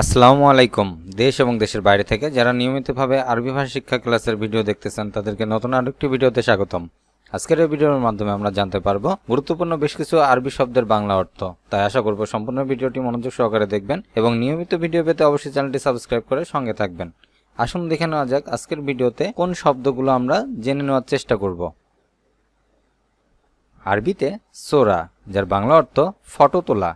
আসসালামু আলাইকুম। দেশ এবং দেশের বাইরে থেকে যারা নিয়মিতভাবে আরবি ভাষা শিক্ষা ক্লাসের ভিডিও দেখতেছেন, তাদেরকে নতুন আরেকটি ভিডিওতে স্বাগতম। আজকের এই ভিডিওর মাধ্যমে আমরা জানতে পারব গুরুত্বপূর্ণ বেশ কিছু আরবি শব্দের বাংলা অর্থ। তাই আশা করব সম্পূর্ণ ভিডিওটি মনোযোগ সহকারে দেখবেন এবং নিয়মিত ভিডিও পেতে অবশ্যই চ্যানেলটি সাবস্ক্রাইব করে সঙ্গে থাকবেন। আসুন দেখে নেওয়া যাক আজকের ভিডিওতে কোন শব্দগুলো আমরা জেনে নেওয়ার চেষ্টা করব। আরবিতে সোরা, যার বাংলা অর্থ ফটো তোলা।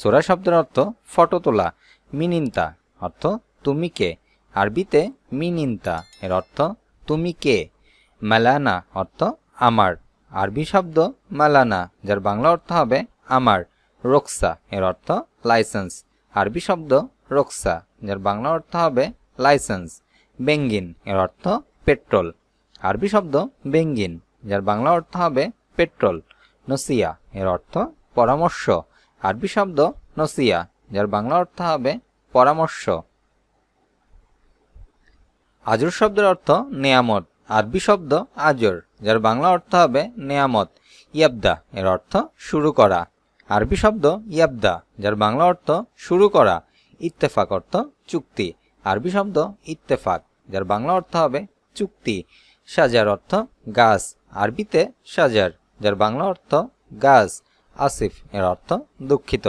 সোরা শব্দের অর্থ ফটো তোলা। মিনিন্তা অর্থ তুমি কে। আরবিতে মিনিন্তা এর অর্থ তুমি কে। মালানা অর্থ আমার। আরবি শব্দ মালানা, যার বাংলা অর্থ হবে আমার। রোকসা এর অর্থ লাইসেন্স। আরবি শব্দ রোকসা, যার বাংলা অর্থ হবে লাইসেন্স। বেঙ্গিন এর অর্থ পেট্রোল। আরবি শব্দ বেঙ্গিন, যার বাংলা অর্থ হবে পেট্রোল। নসিয়া এর অর্থ পরামর্শ। আরবি শব্দ নসিয়া যার বাংলা অর্থ হবে পরামর্শ। আজর শব্দের অর্থ নেয়ামত, আরবি শব্দ আজর, যার বাংলা অর্থ হবে নেয়ামত, ইয়াবদা, এর অর্থ শুরু করা। আরবি শব্দ ইয়াবদা, যার বাংলা অর্থ শুরু করা, ইত্তেফাক অর্থ চুক্তি। আরবি শব্দ ইত্তেফাক, যার বাংলা অর্থ হবে চুক্তি। সাজার অর্থ গাছ, আরবিতে সাজার, যার বাংলা অর্থ গাছ, আসিফ, এর অর্থ দুঃখিত।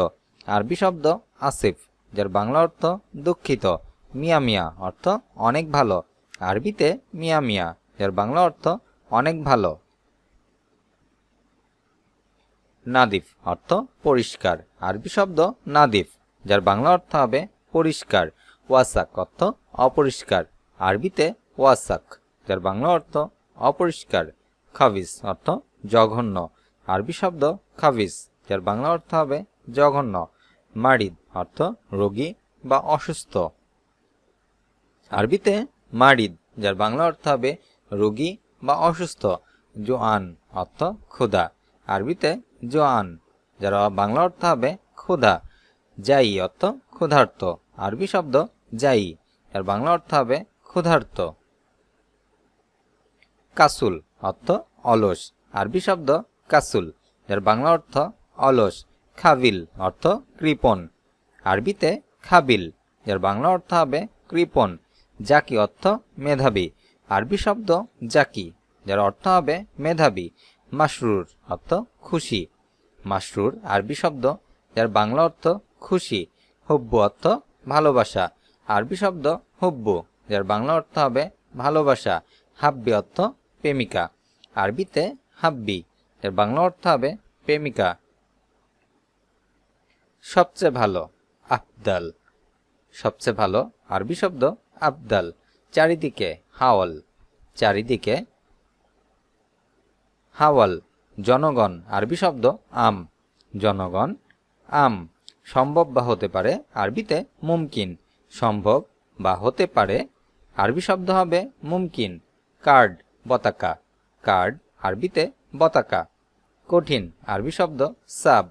আরবি শব্দ আসিফ, যার বাংলা অর্থ দুঃখিত, মিয়া মিয়া অর্থ অনেক ভালো। আরবিতে মিয়া মিয়া, যার বাংলা অর্থ অনেক ভালো। নাদিফ অর্থ পরিষ্কার। আরবি শব্দ নাদিফ, যার বাংলা অর্থ হবে পরিষ্কার। ওয়াসাক অর্থ অপরিষ্কার। আরবিতে ওয়াসাক, যার বাংলা অর্থ অপরিষ্কার। খাবিস অর্থ জঘন্য। আরবি শব্দ খাবিস যার বাংলা অর্থ হবে জঘন্য। মারিদ, অর্থ রোগী বা অসুস্থ। আরবিতে মারিদ, যার বাংলা অর্থ হবে রোগী বা অসুস্থ, জোয়ান, অর্থ ক্ষুধা। আরবিতে জোয়ান, যার বাংলা অর্থ হবে ক্ষুধা। যাই, অর্থ ক্ষুধার্ত। আরবি শব্দ যাই, যার বাংলা অর্থ হবে ক্ষুধার্ত। কাসুল, অর্থ অলস। আরবি শব্দ কাসুল, যার বাংলা অর্থ অলস। খাবিল, অর্থ কৃপণ। আরবিতে খাবিল যার বাংলা অর্থ হবে কৃপণ, জাকি অর্থ মেধাবী। আরবি শব্দ জাকি, যার অর্থ হবে মেধাবী মাসরুর অর্থ খুশি। মাসরুর আরবি শব্দ, যার বাংলা অর্থ খুশি, হব্বু অর্থ ভালোবাসা। আরবি শব্দ হব্বু, যার বাংলা অর্থ হবে ভালোবাসা, হাব্বি অর্থ প্রেমিকা। আরবিতে হাব্বি, এর বাংলা অর্থ হবে প্রেমিকা। সবচেয়ে ভালো আবদাল সবচেয়ে ভালো আরবি শব্দ আবদাল চারিদিকে হাওয়াল। চারিদিকে হাওয়াল। জনগণ, আরবি শব্দ আম। জনগণ, আম। সম্ভব বা হতে পারে আরবিতে মুমকিন। সম্ভব বা হতে পারে আরবি শব্দ হবে মুমকিন। কার্ড, বতাকা। কার্ড, আরবিতে বতাকা। কঠিন, আরবি শব্দ সাব।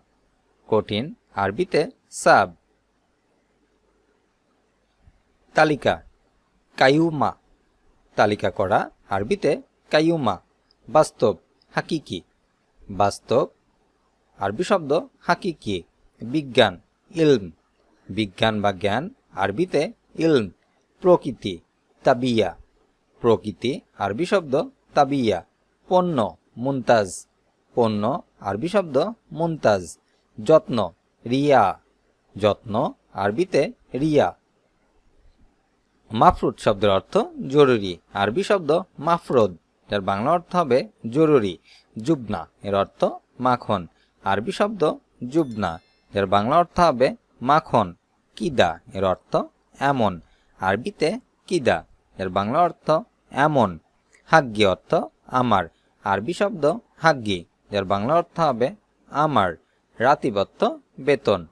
কঠিন আরবিতে সাব। তালিকা কায়ুমা তালিকা করা আরবিতে কায়ুমা বাস্তব, হাকিকি। বাস্তব, আরবি শব্দ হাকিকি। বিজ্ঞান, ইলম। বিজ্ঞান বা জ্ঞান, আরবিতে ইলম। প্রকৃতি, তাবিয়া। প্রকৃতি, আরবি শব্দ তাবিয়া। পণ্য, মুনতাজ। পণ্য, আরবি শব্দ মুনতাজ। যত্ন রিয়া, যত্ন, আরবিতে রিয়া। মাফরুদ শব্দের অর্থ জরুরি, আরবি শব্দ মাফরদ, যার বাংলা অর্থ হবে জরুরি জুবনা এর অর্থ মাখন। আরবি শব্দ জুবনা যার বাংলা অর্থ হবে মাখন, কিদা, এর অর্থ এমন। আরবিতে কিদা এর বাংলা অর্থ এমন। হাগ্গি অর্থ আমার। আরবি শব্দ হাগ্গি, যার বাংলা অর্থ হবে আমার। রাতিব অর্থ বেতন।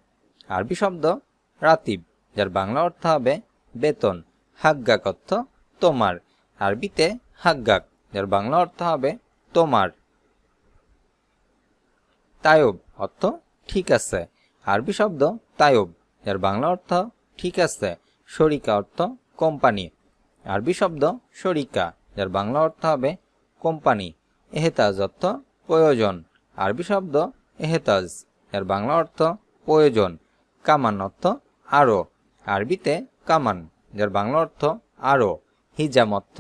আরবি শব্দ রাতিব, যার বাংলা অর্থ হবে বেতন। হাগ্গাক অর্থ তোমার। আরবিতে হাগ্গাক, যার বাংলা অর্থ হবে তোমার। তায়ব অর্থ ঠিক আছে। আরবি শব্দ তায়ব যার বাংলা অর্থ ঠিক আছে। শরিকা অর্থ কোম্পানি। আরবি শব্দ শরিকা, যার বাংলা অর্থ হবে কোম্পানি। এহেতাজ অর্থ প্রয়োজন। আরবি শব্দ এহেতাজ। এর বাংলা অর্থ প্রয়োজন, কামান অর্থ আরও আরবিতে কামান, যার বাংলা অর্থ আরও হিজাম অর্থ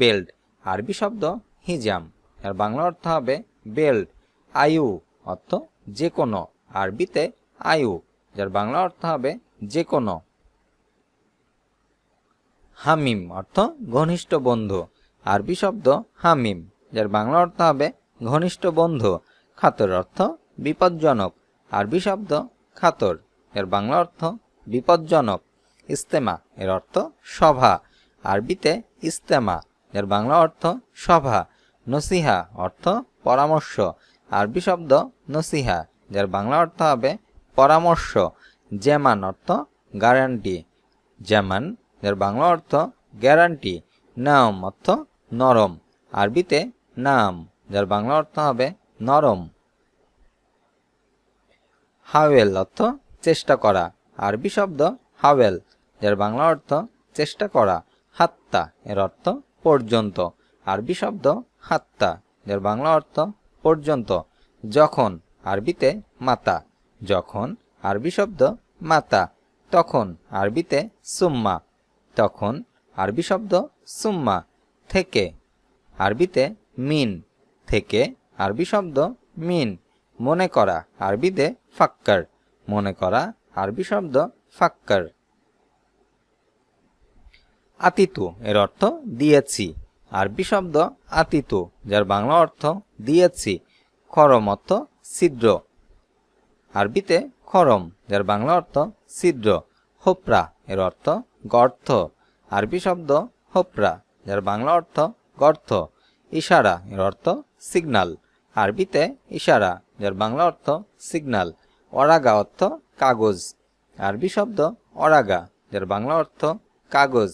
বেল্ট, আরবি শব্দ হিজাম, এর বাংলা অর্থ হবে বেল্ট, আয়ু অর্থ যে কোনো আরবিতে আয়ু, যার বাংলা অর্থ হবে যে কোনো হামিম অর্থ ঘনিষ্ঠ বন্ধু, আরবি শব্দ হামিম, যার বাংলা অর্থ হবে ঘনিষ্ঠ বন্ধু, খাতর অর্থ বিপজ্জনক আরবি শব্দ খাতর। এর বাংলা অর্থ বিপজ্জনক। ইস্তেমা, এর অর্থ সভা। আরবিতে ইস্তেমা, এর বাংলা অর্থ সভা। নসিহা, অর্থ পরামর্শ। আরবি শব্দ নসিহা, যার বাংলা অর্থ হবে পরামর্শ। জেমান অর্থ গ্যারান্টি যেমন, যার বাংলা অর্থ গ্যারান্টি নাম, অর্থ নরম। আরবিতে নাম, যার বাংলা অর্থ হবে নরম। হাওয়েল অর্থ চেষ্টা করা। আরবি শব্দ হাওয়েল, যার বাংলা অর্থ চেষ্টা করা, হাত্তা এর অর্থ পর্যন্ত। আরবি শব্দ হাত্তা, যার বাংলা অর্থ পর্যন্ত। যখন, আরবিতে মাতা। যখন, আরবি শব্দ মাতা। তখন, আরবিতে সুম্মা। তখন, আরবি শব্দ সুম্মা। থেকে, আরবিতে মিন। থেকে, আরবি শব্দ মিন। মনে করা, আরবিতে ফাক্কার। মনে করা, আরবি শব্দ ফাক্কার। আতিতু, এর অর্থ দিয়েছি। আরবি শব্দ আতিতু, যার বাংলা অর্থ দিয়েছি। খরম অর্থ ছিদ্র। আরবিতে খরম, যার বাংলা অর্থ ছিদ্র। হোপরা, এর অর্থ গর্ত। আরবি শব্দ হোপরা, যার বাংলা অর্থ গর্ত। ইশারা, এর অর্থ সিগনাল। আরবিতে ইশারা যার বাংলা অর্থ সিগনাল অরাগা অর্থ কাগজ, আরবি শব্দ অরাগা, যার বাংলা অর্থ কাগজ,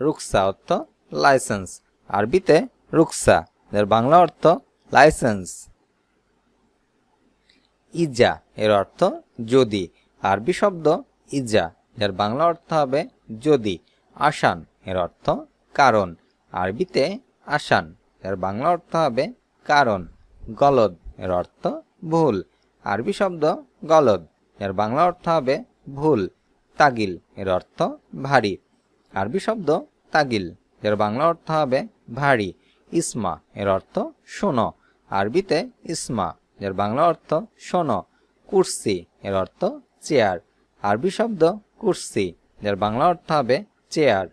রুকসা অর্থ লাইসেন্স আরবিতে রুকসা, যার বাংলা অর্থ লাইসেন্স ইজা, এর অর্থ যদি, আরবি শব্দ ইজা, যার বাংলা অর্থ হবে যদি, আসান, এর অর্থ কারণ, আরবিতে আসান এর বাংলা অর্থ হবে কারণ, গলদ, এর অর্থ ভুল। আরবি শব্দ গলদ। এর বাংলা অর্থ হবে ভুল, তাগিল। এর অর্থ ভারী। আরবি শব্দ তাগিল। এর বাংলা অর্থ হবে ভারী, ইসমা। এর অর্থ শোনো। আরবিতে ইসমা। এর বাংলা অর্থ শোনো। কুর্সি। এর অর্থ চেয়ার। আরবি শব্দ কুর্সি। এর বাংলা অর্থ হবে চেয়ার।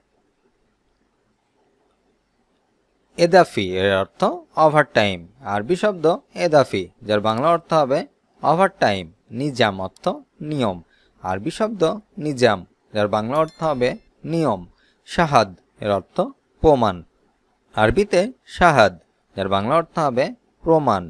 এদাফি এর অর্থ ওভারটাইম আরবি শব্দ এদাফি, যার বাংলা অর্থ হবে ওভারটাইম নিজাম অর্থ নিয়ম। আরবি শব্দ নিজাম, যার বাংলা অর্থ হবে নিয়ম। শাহাদ এর অর্থ প্রমাণ। আরবিতে শাহাদ, যার বাংলা অর্থ হবে প্রমাণ।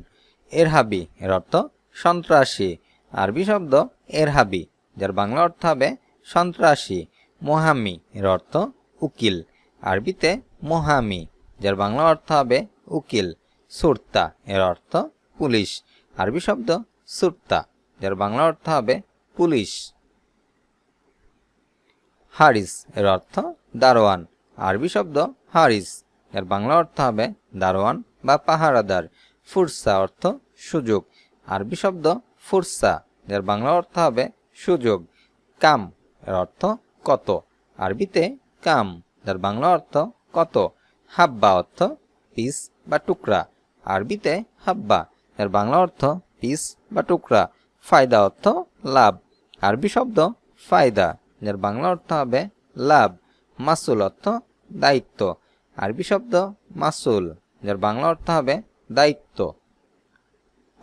এরহাবি এর অর্থ সন্ত্রাসী। আরবি শব্দ এরহাবি, যার বাংলা অর্থ হবে সন্ত্রাসী। মোহামি এর অর্থ উকিল। আরবিতে মোহামি যার বাংলা অর্থ হবে উকিল, সুরতা। এর অর্থ পুলিশ। আরবি শব্দ সুরতা। যার বাংলা অর্থ হবে পুলিশ। হারিস। এর অর্থ দারোয়ান। আরবি শব্দ হারিস। এর বাংলা অর্থ হবে দারোয়ান বা পাহারাদার। ফুরসা অর্থ সুযোগ। আরবি শব্দ ফুরসা। যার বাংলা অর্থ হবে সুযোগ। কাম। এর অর্থ কত। আরবিতে কাম। যার বাংলা অর্থ কত। হাব্বা অর্থ পিস বা টুকরা। আরবিতে হাব্বা, এর বাংলা অর্থ পিস বা টুকরা। ফায়দা অর্থ লাভ। আরবি শব্দ ফায়দা যার বাংলা অর্থ হবে লাভ। মাসুল অর্থ দায়িত্ব। আরবি শব্দ মাসুল যার বাংলা অর্থ হবে দায়িত্ব।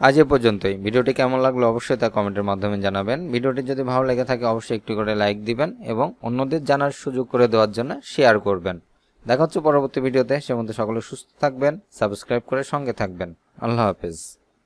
আজ এ পর্যন্তই। ভিডিওটি কেমন লাগল অবশ্যই তা কমেন্টের মাধ্যমে জানাবেন। ভিডিওটি যদি ভালো লেগে থাকে, অবশ্যই একটু করে লাইক দিবেন এবং অন্যদের জানার সুযোগ করে দেওয়ার জন্য শেয়ার করবেন। দেখা হচ্ছে পরবর্তী ভিডিওতে। সে মধ্যে সকলে সুস্থ থাকবেন, সাবস্ক্রাইব করে সঙ্গে থাকবেন। আল্লাহ হাফেজ।